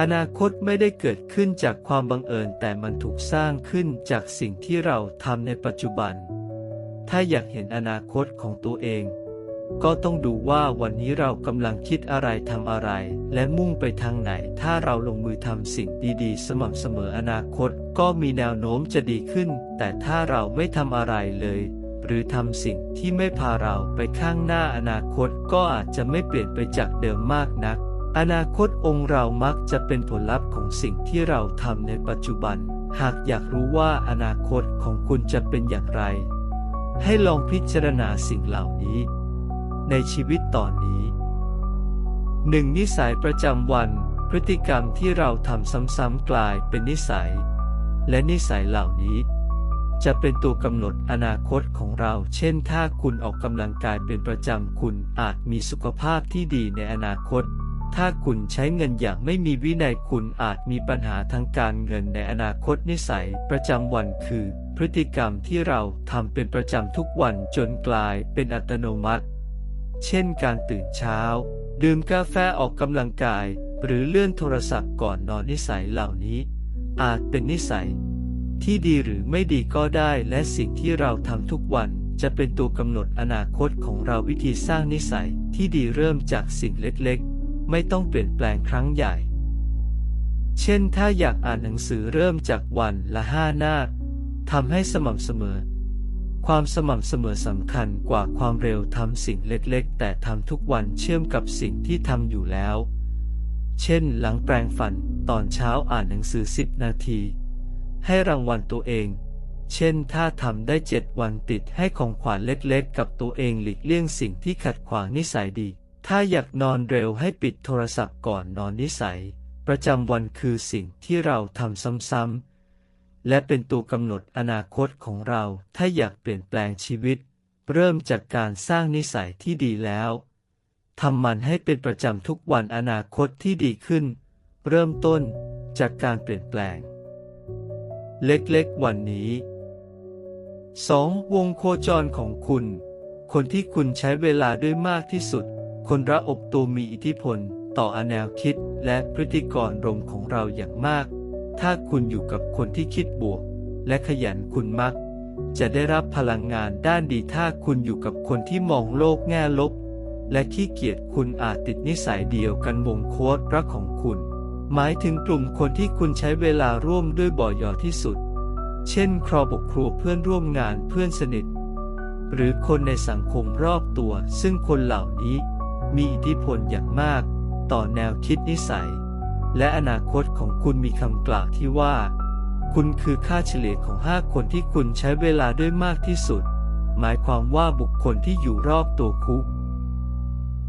อนาคตไม่ได้เกิดขึ้นจากความบังเอิญแต่มันถูกสร้างขึ้นจากสิ่งที่เราทำในปัจจุบัน ถ้าอยากเห็นอนาคตของตัวเอง ก็ต้องดูว่าวันนี้เรากำลังคิดอะไรทำอะไร และมุ่งไปทางไหน ถ้าเราลงมือทำสิ่งดีๆ สม่ำเสมออนาคตก็มีแนวโน้มจะดีขึ้น แต่ถ้าเราไม่ทำอะไรเลย หรือทำสิ่งที่ไม่พาเราไปข้างหน้าอนาคตก็อาจจะไม่เปลี่ยนไปจากเดิมมากนัก อนาคตองค์เรามักจะเป็นผลลัพธ์ของสิ่งที่เราทำในปัจจุบัน หากอยากรู้ว่าอนาคตของคุณจะเป็นอย่างไร ให้ลองพิจารณาสิ่งเหล่านี้ ในชีวิตตอนนี้หนึ่งนิสัยประจำวัน พฤติกรรมที่เราทำซ้ำๆกลายเป็นนิสัย และนิสัยเหล่านี้ จะเป็นตัวกำหนดอนาคตของเรา เช่น ถ้าคุณออกกำลังกายเป็นประจำคุณอาจมีสุขภาพที่ดีในอนาคต ถ้าคุณใช้เงินอย่างไม่มีวินัยคุณอาจมีปัญหาทางการเงินในอนาคตนิสัยประจำวันคือ พฤติกรรมที่เราทำเป็นประจำทุกวันจนกลายเป็นอัตโนมัติ เช่นการตื่นเช้า ดื่มกาแฟออกกำลังกาย หรือเลื่อนโทรศัพท์ก่อนนอนนิสัยเหล่านี้ อาจเป็นนิสัย ที่ดีหรือไม่ดีก็ได้และสิ่งที่เราทำทุกวันจะเป็นตัวกำหนดอนาคตของเราวิธีสร้างนิสัยที่ดีเริ่มจากสิ่งเล็กๆ ไม่ต้องเปลี่ยนแปลงครั้งใหญ่ เช่นถ้าอยากอ่านหนังสือเริ่มจากวันละห้าหน้าทำให้สม่ำเสมอ ความสม่ำเสมอสำคัญกว่าความเร็วทำสิ่งเล็กๆ แต่ทำทุกวันเชื่อมกับสิ่งที่ทำอยู่แล้ว เช่นหลังแปรงฟันตอนเช้าอ่านหนังสือ 10 นาที ให้รางวัลตัวเอง เช่นถ้าทำได้ 7 วันติดให้ของขวัญเล็กๆ กับตัวเองหลีกเลี่ยงสิ่งที่ขัดขวางนิสัยดี ถ้าอยากนอนเร็วให้ปิดโทรศัพท์ก่อนนอนนิสัย ประจำวันคือสิ่งที่เราทำซ้ำๆ และเป็นตัวกำหนดอนาคตของเรา ถ้าอยากเปลี่ยนแปลงชีวิต เริ่มจากการสร้างนิสัยที่ดีแล้วทำมันให้เป็นประจำทุกวันอนาคตที่ดีขึ้น เริ่มต้นจากการเปลี่ยนแปลง เล็กๆ วันนี้ 2. วงโคจรของคุณ คนที่คุณใช้เวลาด้วยมากที่สุด คนระอบตัวมีอิทธิพล ต่ออแนวคิดและพฤติกรรมของเราอย่างมาก ถ้าคุณอยู่กับคนที่คิดบวก และขยันคุณมัก จะได้รับพลังงานด้านดีถ้าคุณอยู่กับคนที่มองโลกแง่ลบ และขี้เกียจคุณอาจติดนิสัยเดียวกันวงโค้ดรักของคุณ หมายถึงกลุ่มคนที่คุณใช้เวลาร่วมด้วยบ่อยอที่สุด เช่น ครอบครัวเพื่อนร่วมงานเพื่อนสนิท หรือคนในสังคมรอบตัว ซึ่งคนเหล่านี้ มีอิทธิพลอย่างมาก ต่อแนวคิดนิสัย และอนาคตของคุณมีคำกล่าวที่ว่า คุณคือค่าเฉลี่ยของห้าคนที่คุณใช้เวลาด้วยมากที่สุด หมายความว่าบุคคลที่อยู่รอบตัวคุณ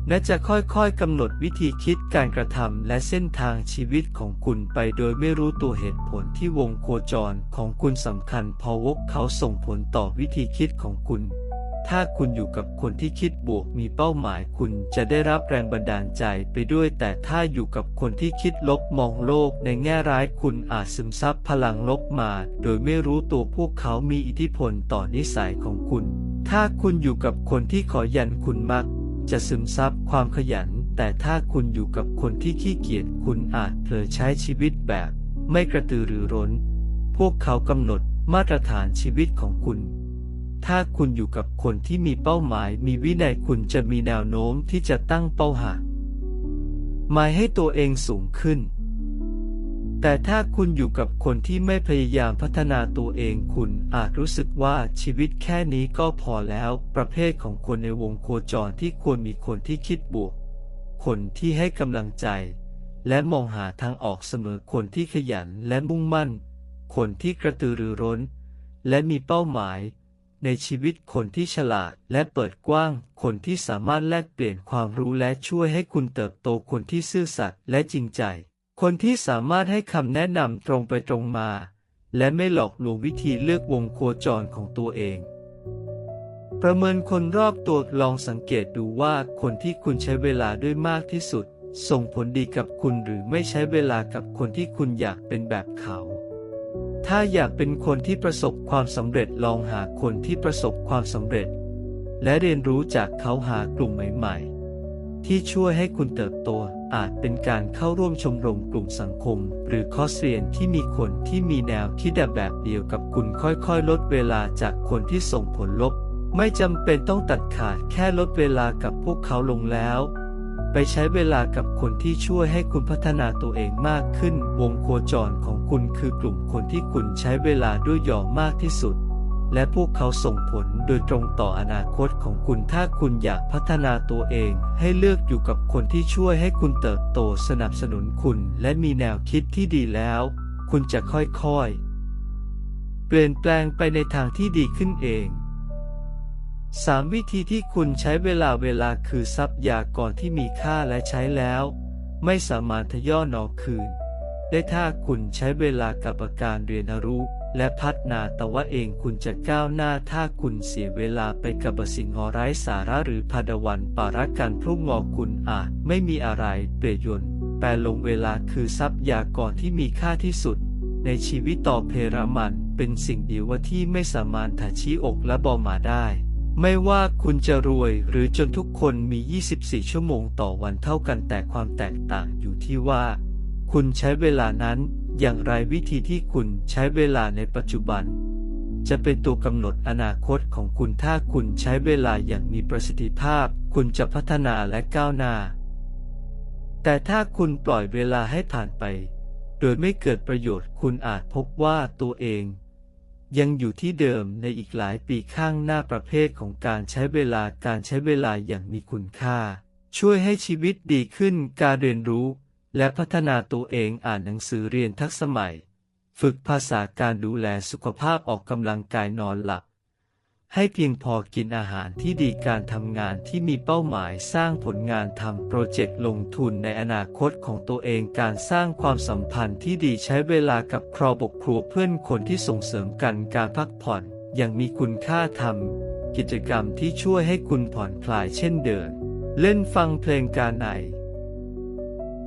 และจะค่อยๆกำหนดวิธีคิดการกระทำและเส้นทางชีวิตของคุณไปโดยไม่รู้ตัวเหตุผลที่วงโคจรของคุณสำคัญพอวกเขาส่งผลต่อวิธีคิดของคุณ ถ้าคุณอยู่กับคนที่คิดบวกมีเป้าหมาย คุณจะได้รับแรงบันดาลใจไปด้วย แต่ถ้าอยู่กับคนที่คิดลบมองโลกในแง่ร้ายคุณอาจซึมซับพลังลบมา โดยไม่รู้ตัวพวกเขามีอิทธิพลต่อนิสัยของคุณ ถ้าคุณอยู่กับคนที่ขอยันคุณมัก จะซึมซับความขยัน แต่ถ้าคุณอยู่กับคนที่ขี้เกียจคุณอาจเผลอใช้ชีวิตแบบ ไม่กระตือรือร้น พวกเขากำหนดมาตรฐานชีวิตของคุณ ถ้าคุณอยู่กับคนที่มีเป้าหมายมีวินัยคุณจะมีแนวโน้มที่จะตั้งเป้าหาหมายให้ตัวเองสูงขึ้น แต่ถ้าคุณอยู่กับคนที่ไม่พยายามพัฒนาตัวเองคุณอาจรู้สึกว่าชีวิตแค่นี้ก็พอแล้ว ประเภทของคนในวงโคจรที่ควรมีคนที่คิดบวก คนที่ให้กำลังใจ และมองหาทางออกเสมอคนที่ขยันและมุ่งมั่น คนที่กระตือรือร้น และมีเป้าหมาย ในชีวิตคนที่ฉลาดและเปิดกว้าง คนที่สามารถแลกเปลี่ยนความรู้และช่วยให้คุณเติบโตคนที่ซื่อสัตย์และจริงใจ คนที่สามารถให้คำแนะนำตรงไปตรงมา และไม่หลอกลวงวิธีเลือกวงโคจรของตัวเอง ประเมินคนรอบตัวลองสังเกตดูว่าคนที่คุณใช้เวลาด้วยมากที่สุด ส่งผลดีกับคุณหรือไม่ใช้เวลากับคนที่คุณอยากเป็นแบบเขา ถ้าอยากเป็นคนที่ประสบความสำเร็จลองหาคนที่ประสบความสำเร็จ และเรียนรู้จากเขาหากลุ่มใหม่ ๆ ที่ช่วยให้คุณเติบโตอาจเป็นการเข้าร่วมชมรมกลุ่มสังคม หรือคอร์สเรียนที่มีคนที่มีแนวคิดแบบเดียวกับคุณค่อยๆ ลดเวลาจากคนที่ส่งผลลบ ไม่จำเป็นต้องตัดขาดแค่ลดเวลากับพวกเขาลงแล้ว ไปใช้เวลากับคนที่ช่วยให้คุณพัฒนาตัวเองมากขึ้น วงโคจรของคุณคือกลุ่มคนที่คุณใช้เวลาด้วยหยอมากที่สุด และพวกเขาส่งผลโดยตรงต่ออนาคตของคุณถ้าคุณอยากพัฒนาตัวเอง ให้เลือกอยู่กับคนที่ช่วยให้คุณเติบโตสนับสนุนคุณและมีแนวคิดที่ดีแล้ว คุณจะค่อยๆ เปลี่ยนแปลงไปในทางที่ดีขึ้นเอง 3 วิธีที่คุณใช้เวลาเวลาคือทรัพยากรที่มีค่าและใช้แล้ว ไม่สามารถทย่อนอคืน ได้ถ้าคุณใช้เวลากับการเรียนรู้ และพัฒนาตวเองคุณจะก้าวหน้าถ้าคุณเสียเวลาไปกับสิ่งงอไร้สาระหรือพาดวันปารักกันพรุ่งงอคุณอาจไม่มีอะไรเปรียยนต์แปลลงเวลาคือทรัพยากรที่มีค่าที่สุด ในชีวิตต่อเพรามันเป็นสิ่งเดียวที่ไม่สามารถถชี้อกและบอมาได้ ไม่ว่าคุณจะรวยหรือจนทุกคนมี 24 ชั่วโมงต่อวันเท่ากันแต่ความแตกต่างอยู่ที่ว่า คุณใช้เวลานั้นอย่างไรวิธีที่คุณใช้เวลาในปัจจุบัน จะเป็นตัวกำหนดอนาคตของคุณถ้าคุณใช้เวลาอย่างมีประสิทธิภาพ คุณจะพัฒนาและก้าวหน้า แต่ถ้าคุณปล่อยเวลาให้ผ่านไป โดยไม่เกิดประโยชน์คุณอาจพบว่าตัวเอง ยังอยู่ที่เดิมในอีกหลายปีข้างหน้าประเภทของการใช้เวลาการใช้เวลาอย่างมีคุณค่า ช่วยให้ชีวิตดีขึ้นการเรียนรู้ และพัฒนาตัวเองอ่านหนังสือเรียนทักษะใหม่ฝึกภาษาการดูแลสุขภาพออกกำลังกายนอนหลับ ให้เพียงพอกินอาหารที่ดีการทำงานที่มีเป้าหมายสร้างผลงานทำโปรเจกต์ลงทุนในอนาคตของตัวเองการสร้างความสัมพันธ์ที่ดีใช้เวลากับครอบครัวเพื่อนคนที่ส่งเสริมกันการพักผ่อนอย่างมีคุณค่าทำกิจกรรมที่ช่วยให้คุณผ่อนคลายเช่นเดิน เล่นฟังเพลงการไหน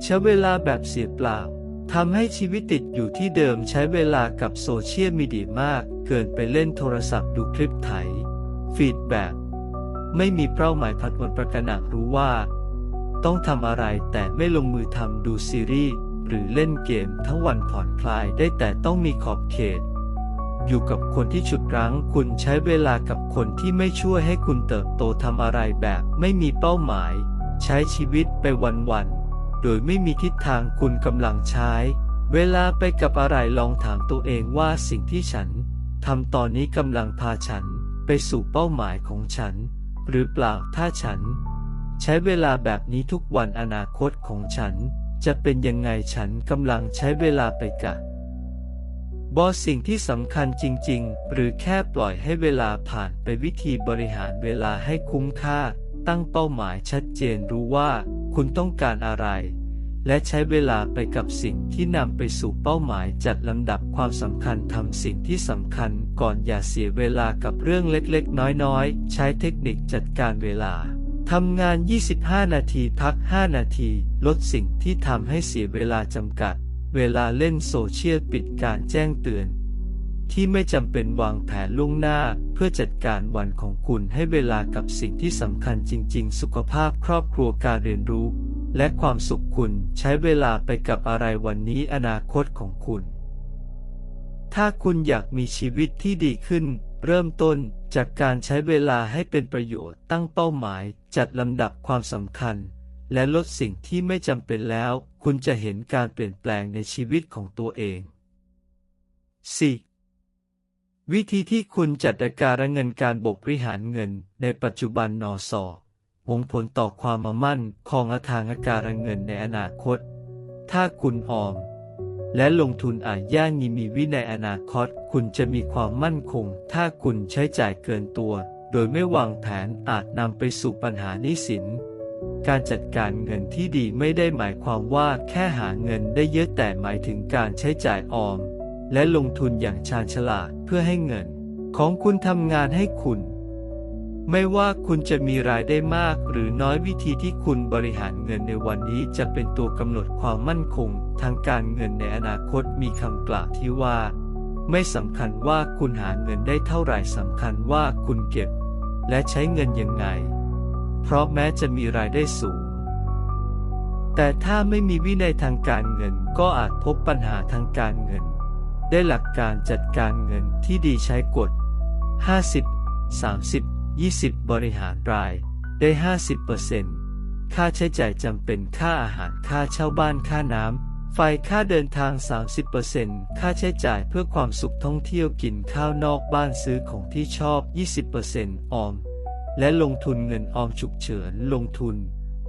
ใช้เวลาแบบเสียเปล่า ทำให้ชีวิตติดอยู่ที่เดิมใช้เวลากับโซเชียลมีเดียมาก เกินไปเล่นโทรศัพท์ดูคลิปไถ ฟีดแบบไม่มีเป้าหมายผัดวันประกันหนักรู้ว่า ต้องทำอะไรแต่ไม่ลงมือทำดูซีรีส์หรือเล่นเกมทั้งวันผ่อนคลายได้แต่ต้องมีขอบเขต อยู่กับคนที่ฉุดรั้งคุณใช้เวลากับคนที่ไม่ช่วยให้คุณเติบโตทำอะไรแบบ ไม่มีเป้าหมาย ใช้ชีวิตไปวันๆ โดยไม่มีทิศทางคุณกำลังใช้ เวลาไปกับอะไรลองถามตัวเองว่าสิ่งที่ฉันทำตอนนี้กำลังพาฉันไปสู่เป้าหมายของฉัน หรือเปล่าถ้าฉัน ใช้เวลาแบบนี้ทุกวันอนาคตของฉัน จะเป็นยังไงฉันกำลังใช้เวลาไปกับบอสิ่งที่สำคัญจริง ๆ หรือแค่ปล่อยให้เวลาผ่านไปวิธีบริหารเวลาให้คุ้มค่า ตั้งเป้าหมายชัดเจนรู้ว่า คุณต้องการอะไร และใช้เวลาไปกับสิ่งที่นำไปสู่เป้าหมายจัดลำดับความสำคัญทำสิ่งที่สำคัญก่อนอย่าเสียเวลากับเรื่องเล็กๆ น้อยๆ ใช้เทคนิคจัดการเวลาทำงาน 25 นาทีพัก 5 นาที ลดสิ่งที่ทำให้เสียเวลาจำกัด เวลาเล่นโซเชียลปิดการแจ้งเตือน ที่ไม่จำเป็นวางแผนล่วงหน้า เพื่อจัดการวันของคุณให้เวลากับสิ่งที่สำคัญจริง ๆ สุขภาพครอบครัวการเรียนรู้ และความสุขคุณใช้เวลาไปกับอะไรวันนี้อนาคตของคุณ ถ้าคุณอยากมีชีวิตที่ดีขึ้น เริ่มต้นจากการใช้เวลาให้เป็นประโยชน์ตั้งเป้าหมาย จัดลำดับความสำคัญ และลดสิ่งที่ไม่จำเป็นแล้ว คุณจะเห็นการเปลี่ยนแปลงในชีวิตของตัวเอง 4. วิธีที่คุณจัดการเงินการบริหารเงิน ในปัจจุบันนอสอหงผลต่อความมั่นคงทางการเงินในอนาคต ถ้าคุณออม และลงทุนอาจย่างมีวิในอนาคต คุณจะมีความมั่นคง ถ้าคุณใช้จ่ายเกินตัว โดยไม่วางแผนอาจนำไปสู่ปัญหาหนี้สิน การจัดการเงินที่ดีไม่ได้หมายความว่าแค่หาเงินได้เยอะแต่หมายถึงการใช้จ่ายออม และลงทุนอย่างชาญฉลาดเพื่อให้เงิน ของคุณทำงานให้คุณ ไม่ว่าคุณจะมีรายได้มากหรือน้อยวิธีที่คุณบริหารเงินในวันนี้จะเป็นตัวกำหนดความมั่นคง ทางการเงินในอนาคตมีคำกล่าวที่ว่า ไม่สำคัญว่าคุณหาเงินได้เท่าไหร่สำคัญว่าคุณเก็บ และใช้เงินยังไง เพราะแม้จะมีรายได้สูงแต่ถ้าไม่มีวินัยทางการเงินก็อาจพบปัญหาทางการเงิน ได้หลักการจัดการเงินที่ดีใช้กฎ 50 30 20 บริหารรายได้ 50%ค่าใช้จ่ายจำเป็นค่าอาหารค่าเช่าบ้านค่าน้ำ ไฟค่าเดินทาง 30%ค่าใช้จ่ายเพื่อความสุขท่องเที่ยวกินข้าวนอกบ้านซื้อของที่ชอบ 20%ออม และลงทุนเงินออมฉุกเฉินลงทุน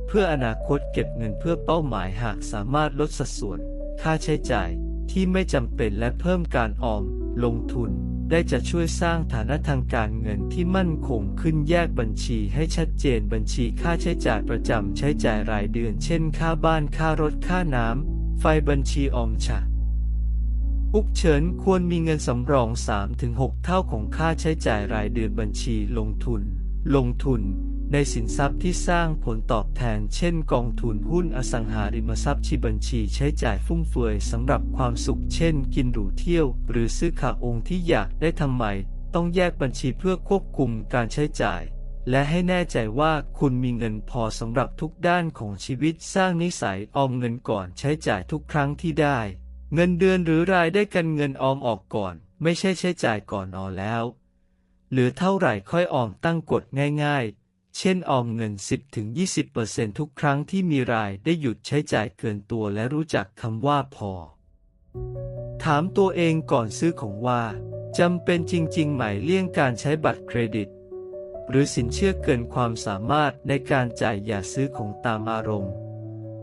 เพื่ออนาคตเก็บเงินเพื่อเป้าหมายหากสามารถลดสัดส่วน ค่าใช้จ่าย ที่ไม่จำเป็นและเพิ่มการออม ลงทุน ได้จะช่วยสร้างฐานะทางการเงินที่มั่นคงขึ้นแยกบัญชีให้ชัดเจนบัญชีค่าใช้จ่ายประจำใช้จ่ายรายเดือน เช่น ค่าบ้านค่ารถค่าน้ำ ไฟบัญชีออมฉะอุกเฉินควรมีเงินสำรอง 3-6 เท่าของค่าใช้จ่ายรายเดือนบัญชีลงทุน ลงทุน ในสินทรัพย์ที่สร้างผลตอบแทน เช่นกองทุนหุ้นอสังหาริมทรัพย์ชีบัญชีใช้จ่ายฟุ่มเฟือยสำหรับความสุข เช่น กินหรูเที่ยว หรือซื้อขาองค์ที่อยากได้ทำไม ต้องแยกบัญชีเพื่อควบคุมการใช้จ่าย และให้แน่ใจว่าคุณมีเงินพอสำหรับทุกด้านของชีวิตสร้างนิสัยออมเงินก่อนใช้จ่ายทุกครั้งที่ได้ เงินเดือนหรือรายได้กันเงินออมออกก่อน ไม่ใช่ใช้จ่ายก่อนนอนแล้ว หรือเท่าไหร่ค่อยออมตั้งกฎง่ายๆ เช่นออมเงิน 10-20%ทุกครั้งที่มีรายได้หยุดใช้จ่ายเกินตัวและรู้จักคำว่าพอ ถามตัวเองก่อนซื้อของว่าจำเป็นจริง ๆ ไหมเลี่ยงการใช้บัตรเครดิต หรือสินเชื่อเกินความสามารถในการจ่ายอย่าซื้อของตามอารมณ์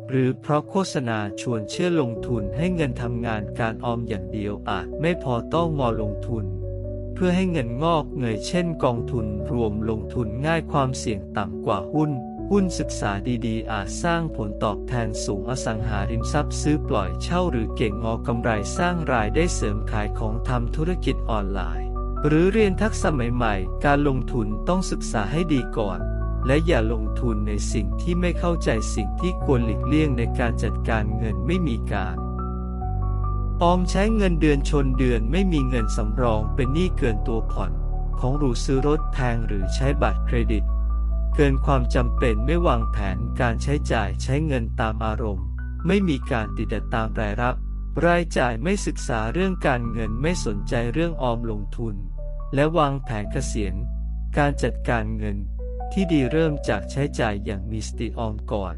หรือเพราะโฆษณาชวนเชื่อลงทุนให้เงินทำงานการออมอย่างเดียวอาจไม่พอต้องงอลงทุน เพื่อให้เงินงอกเงยเช่นกองทุนรวมลงทุนง่ายความเสี่ยงต่ำกว่าหุ้น หุ้นศึกษาดีๆ อาจสร้างผลตอบแทนสูงอสังหาริมทรัพย์ซื้อปล่อยเช่าหรือเก่งงอกำไรสร้างรายได้เสริมขายของทำธุรกิจออนไลน์ หรือเรียนทักษะใหม่ๆ การลงทุนต้องศึกษาให้ดีก่อนและอย่าลงทุนในสิ่งที่ไม่เข้าใจสิ่งที่ควรหลีกเลี่ยงในการจัดการเงินไม่มีการ ออมใช้เงินเดือนชนเดือนไม่มีเงินสำรองเป็นหนี้เกินตัวผ่อน ของหรูซื้อรถแพงหรือใช้บัตรเครดิต เกินความจำเป็นไม่วางแผนการใช้จ่ายใช้เงินตามอารมณ์ ไม่มีการติดตามรายรับ รายจ่ายไม่ศึกษาเรื่องการเงินไม่สนใจเรื่องออมลงทุน และวางแผนเกษียณ การจัดการเงิน ที่ดีเริ่มจากใช้จ่ายอย่างมีสติออมก่อน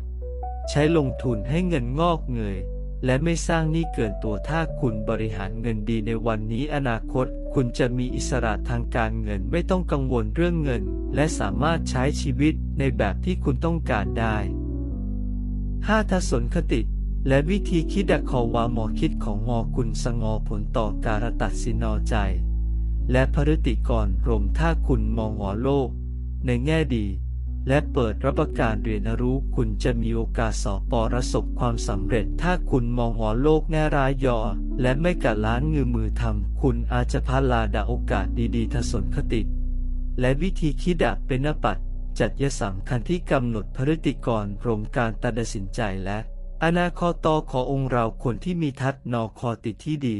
ใช้ลงทุนให้เงินงอกเงย และไม่สร้างหนี้เกินตัวถ้าคุณบริหารเงินดีในวันนี้อนาคต คุณจะมีอิสระทางการเงินไม่ต้องกังวลเรื่องเงิน และสามารถใช้ชีวิตในแบบที่คุณต้องการได้ 5. ทัศนคติและวิธีคิดดะคอวาหมอคิดของงอคุณสงอผลต่อการตัดสินอใจ และพฤติกรรมถ้าคุณมองหอโลก ในแง่ดี และเปิดรับประการเรียนรู้คุณจะมีโอกาสสอบปอประสบความสำเร็จ ถ้าคุณมองหอโลกแง่ร้ายยอ และไม่กัดล้านเงือมือทำคุณอาจจะพลาดาโอกาสดีๆทศนคติ และวิธีคิดอะเป็นนปัตจัดยสำคัญที่กำหนดพฤติกรรมการตัดสินใจและ อนาคตอขอองค์เราคนที่มีทัศนอคอติดที่ดี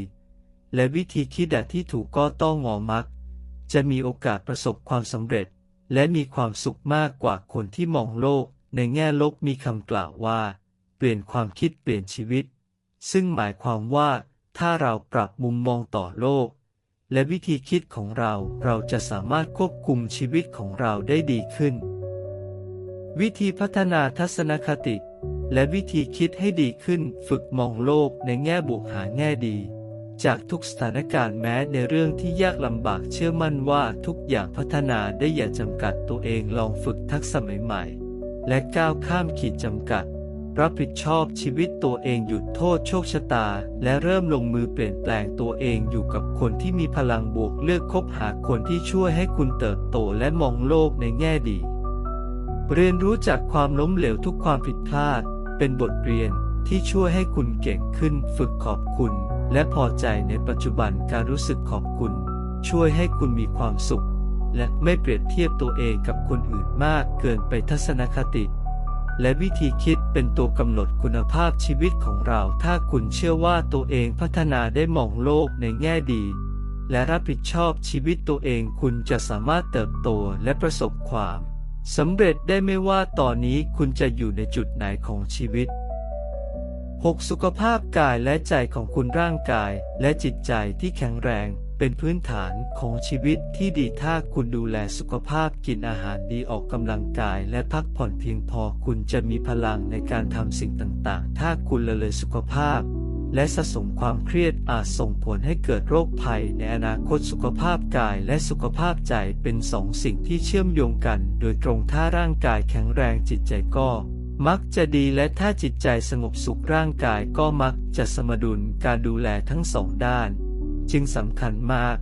และวิธีคิดอะที่ถูกก็ต้องงอมัก จะมีโอกาสประสบความสำเร็จ และมีความสุขมากกว่าคนที่มองโลก ในแง่ลบมีคำกล่าวว่า เปลี่ยนความคิดเปลี่ยนชีวิต ซึ่งหมายความว่าถ้าเราปรับมุมมองต่อโลก และวิธีคิดของเราเราจะสามารถควบคุมชีวิตของเราได้ดีขึ้น วิธีพัฒนาทัศนคติ และวิธีคิดให้ดีขึ้นฝึกมองโลกในแง่บวกหาแง่ดี จากทุกสถานการณ์แม้ในเรื่องที่ยากลำบากเชื่อมั่นว่าทุกอย่างพัฒนาได้อย่าจำกัดตัวเองลองฝึกทักษะใหม่ๆ และก้าวข้ามขีดจำกัด รับผิดชอบชีวิตตัวเองหยุดโทษโชคชะตา และเริ่มลงมือเปลี่ยนแปลงตัวเองอยู่กับคนที่มีพลังบวกเลือกคบหาคนที่ช่วยให้คุณเติบโตและมองโลกในแง่ดี เรียนรู้จากความล้มเหลวทุกความผิดพลาด เป็นบทเรียนที่ช่วยให้คุณเก่งขึ้นฝึกขอบคุณ และพอใจในปัจจุบันการรู้สึกขอบคุณ ช่วยให้คุณมีความสุข และไม่เปรียบเทียบตัวเองกับคนอื่นมากเกินไปทัศนคติ และวิธีคิดเป็นตัวกำหนดคุณภาพชีวิตของเรา ถ้าคุณเชื่อว่าตัวเองพัฒนาได้มองโลกในแง่ดี และรับผิดชอบชีวิตตัวเองคุณจะสามารถเติบโตและประสบความสำเร็จได้ไม่ว่าตอนนี้คุณจะอยู่ในจุดไหนของชีวิต 6. สุขภาพกายและใจของคุณร่างกายและจิตใจที่แข็งแรง เป็นพื้นฐานของชีวิตที่ดีถ้าคุณดูแลสุขภาพกินอาหารดีออกกำลังกายและพักผ่อนเพียงพอคุณจะมีพลังในการทำสิ่งต่างๆ ถ้าคุณละเลยสุขภาพ และสะสมความเครียดอาจส่งผลให้เกิดโรคภัยในอนาคตสุขภาพกายและสุขภาพใจเป็นสองสิ่งที่เชื่อมโยงกัน โดยตรงถ้าร่างกายแข็งแรงจิตใจก็ มักจะดีและถ้าจิตใจสงบสุขร่างกายก็มักจะสมดุลการดูแลทั้งสองด้าน จึงสำคัญมาก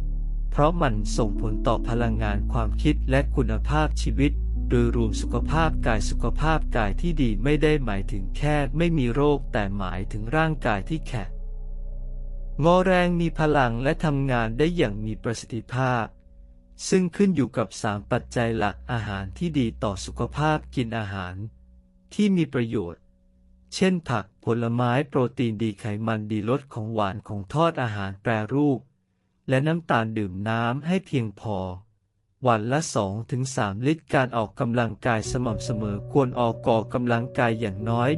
เพราะมันส่งผลต่อพลังงานความคิดและคุณภาพชีวิต โดยรวมสุขภาพกายสุขภาพกายที่ดีไม่ได้หมายถึงแค่ไม่มีโรคแต่หมายถึงร่างกายที่แข็งงอแรงมีพลังและทำงานได้อย่างมีประสิทธิภาพ ซึ่งขึ้นอยู่กับสามปัจจัยหลักอาหารที่ดีต่อสุขภาพกินอาหาร ที่มีประโยชน์ เช่นผักผลไม้โปรตีนดีไขมันดีลดของหวานของทอดอาหารแปรรูป และน้ำตาลดื่มน้ำให้เพียงพอ วันละ 2-3 ลิตรการออกกำลังกายสม่ำเสมอควรออกก่อกำลังกายอย่างน้อย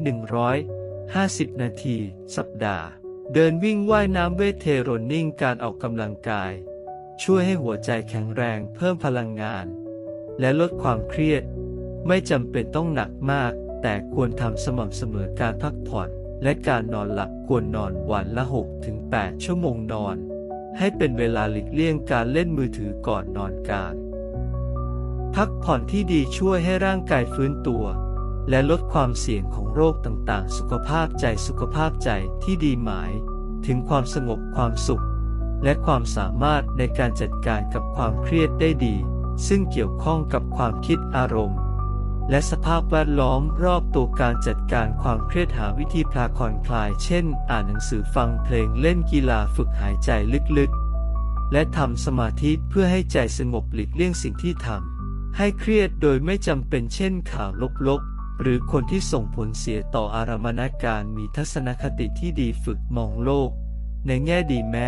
150 นาที สัปดาห์ เดินวิ่งว่ายน้ำเวทเทโรนนิ่งการออกกำลังกาย ช่วยให้หัวใจแข็งแรงเพิ่มพลังงาน และลดความเครียด ไม่จำเป็นต้องหนักมาก แต่ควรทำสม่ำเสมอการพักผ่อน และการนอนหลับควรนอนวันละ 6-8 ชั่วโมงนอน ให้เป็นเวลาหลีกเลี่ยงการเล่นมือถือก่อนนอนการพักผ่อนที่ดีช่วยให้ร่างกายฟื้นตัว และลดความเสี่ยงของโรคต่างๆ สุขภาพใจสุขภาพใจที่ดีหมาย ถึงความสงบความสุข และความสามารถในการจัดการกับความเครียดได้ดี ซึ่งเกี่ยวข้องกับความคิดอารมณ์ และสภาพแวดล้อมรอบตัวการจัดการความเครียดหาวิธีพลาคลอนคลาย เช่น อ่านหนังสือฟังเพลงเล่นกีฬาฝึกหายใจลึกๆ และทำสมาธิเพื่อให้ใจสงบหลีกเลี่ยงสิ่งที่ทำให้เครียดโดยไม่จำเป็นเช่นข่าวลบๆ หรือคนที่ส่งผลเสียต่ออารมณการมีทัศนคติที่ดีฝึกมองโลก ในแง่ดีแม้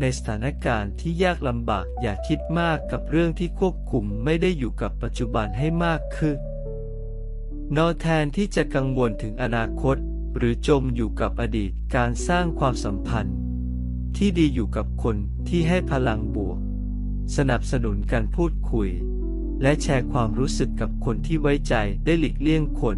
ในสถานการณ์ที่ยากลำบากอย่าคิดมากกับเรื่องที่ควบคุมไม่ได้อยู่กับปัจจุบันให้มากขึ้น นอแทนที่จะกังวลถึงอนาคต หรือจมอยู่กับอดีตการสร้างความสัมพันธ์ ที่ดีอยู่กับคนที่ให้พลังบวก สนับสนุนการพูดคุย และแชร์ความรู้สึกกับคนที่ไว้ใจได้หลีกเลี่ยงคน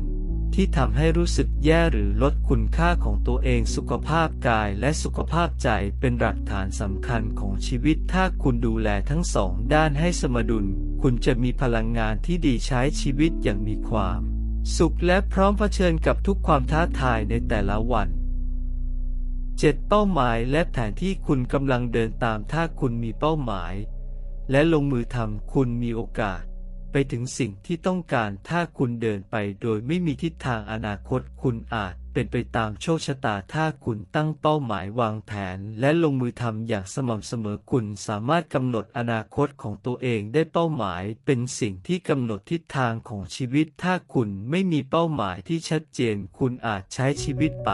ที่ทำให้รู้สึกแย่หรือลดคุณค่าของตัวเองสุขภาพกายและสุขภาพใจเป็นหลักฐานสำคัญของชีวิต ถ้าคุณดูแลทั้งสองด้านให้สมดุล คุณจะมีพลังงานที่ดีใช้ชีวิตอย่างมีความ สุขและพร้อมเผชิญกับทุกความท้าทายในแต่ละวัน 7. เป้าหมายและแผนที่คุณกำลังเดินตามถ้าคุณมีเป้าหมาย และลงมือทำคุณมีโอกาส ไปถึงสิ่งที่ต้องการถ้าคุณเดินไปโดยไม่มีทิศทางอนาคตคุณอาจเป็นไปตามโชคชะตาถ้าคุณตั้งเป้าหมายวางแผน และลงมือทำอย่างสม่ำเสมอคุณสามารถกำหนดอนาคตของตัวเองได้เป้าหมาย เป็นสิ่งที่กำหนดทิศทางของชีวิต ถ้าคุณไม่มีเป้าหมายที่ชัดเจน คุณอาจใช้ชีวิตไป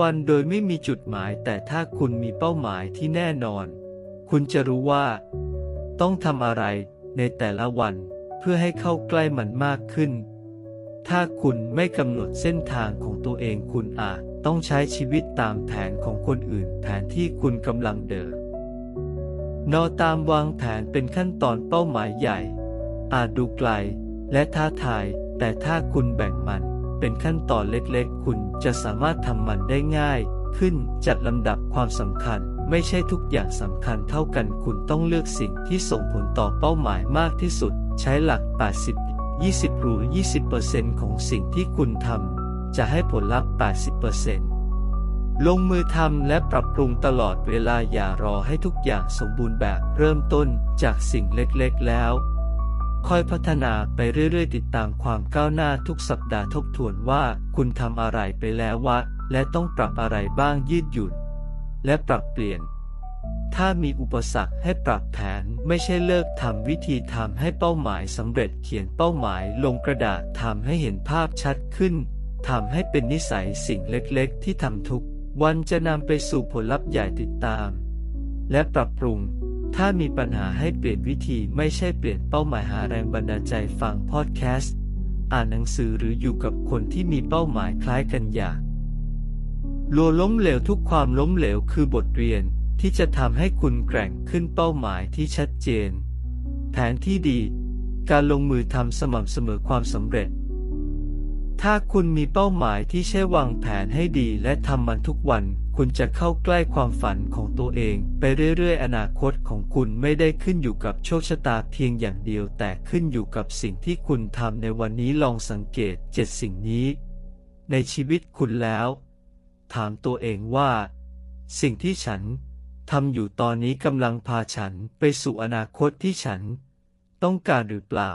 วันๆโดยไม่มีจุดหมาย แต่ถ้าคุณมีเป้าหมายที่แน่นอน คุณจะรู้ว่า ต้องทำอะไรในแต่ละวัน พื่อให้เข้าใกล้มันมากขึ้น ถ้าคุณไม่กำหนดเส้นทางของตัวเองคุณอาจต้องใช้ชีวิตตามแผนของคนอื่นแผนที่คุณกำลังเดินนอตามวางแผนเป็นขั้นตอนเป้าหมายใหญ่ อาจดูไกลและท้าทาย แต่ถ้าคุณแบ่งมันเป็นขั้นตอนเล็กๆ คุณจะสามารถทำมันได้ง่าย ขึ้นจัดลำดับความสำคัญ ไม่ใช่ทุกอย่างสำคัญเท่ากันคุณต้องเลือกสิ่งที่ส่งผลต่อเป้าหมายมากที่สุด ใช้หลัก 80 20 หรือ 20%ของสิ่งที่คุณทำ จะให้ผลลัพธ์ 80%ลงมือทำและปรับปรุงตลอดเวลาอย่ารอให้ทุกอย่างสมบูรณ์แบบเริ่มต้นจากสิ่งเล็กๆแล้ว ค่อยพัฒนาไปเรื่อยๆ ติดตามความก้าวหน้าทุกสัปดาห์ทบทวนว่าคุณทำอะไรไปแล้ววะและต้องปรับอะไรบ้างยืดหยุ่นและปรับเปลี่ยน ถ้ามีอุปสรรคให้ปรับแผนไม่ใช่เลิกทำวิธีทำให้เป้าหมายสำเร็จเขียนเป้าหมายลงกระดาษทำให้เห็นภาพชัดขึ้นทำให้เป็นนิสัยสิ่งเล็กๆ ที่ทำทุกวันจะนำไปสู่ผลลัพธ์ใหญ่ติดตาม และปรับปรุง ถ้ามีปัญหาให้เปลี่ยนวิธีไม่ใช่เปลี่ยนเป้าหมายหาแรงบันดาลใจฟังพอดแคสต์อ่านหนังสือหรืออยู่กับคนที่มีเป้าหมายคล้ายกันอย่างลัวล้มเหลวทุกความล้มเหลวคือบทเรียน ที่จะทำให้คุณแกร่งขึ้นเป้าหมายที่ชัดเจน แผนที่ดี การลงมือทำสม่ำเสมอความสำเร็จ ถ้าคุณมีเป้าหมายที่ใช้วางแผนให้ดีและทำมันทุกวัน คุณจะเข้าใกล้ความฝันของตัวเอง ไปเรื่อยๆ อนาคตของคุณไม่ได้ขึ้นอยู่กับโชคชะตาเพียงอย่างเดียว แต่ขึ้นอยู่กับสิ่งที่คุณทำในวันนี้ลองสังเกตเจ็ดสิ่งนี้ ในชีวิตคุณแล้ว ถามตัวเองว่า สิ่งที่ฉัน ทำอยู่ตอนนี้กำลังพาฉันไปสู่อนาคตที่ฉัน ต้องการหรือเปล่า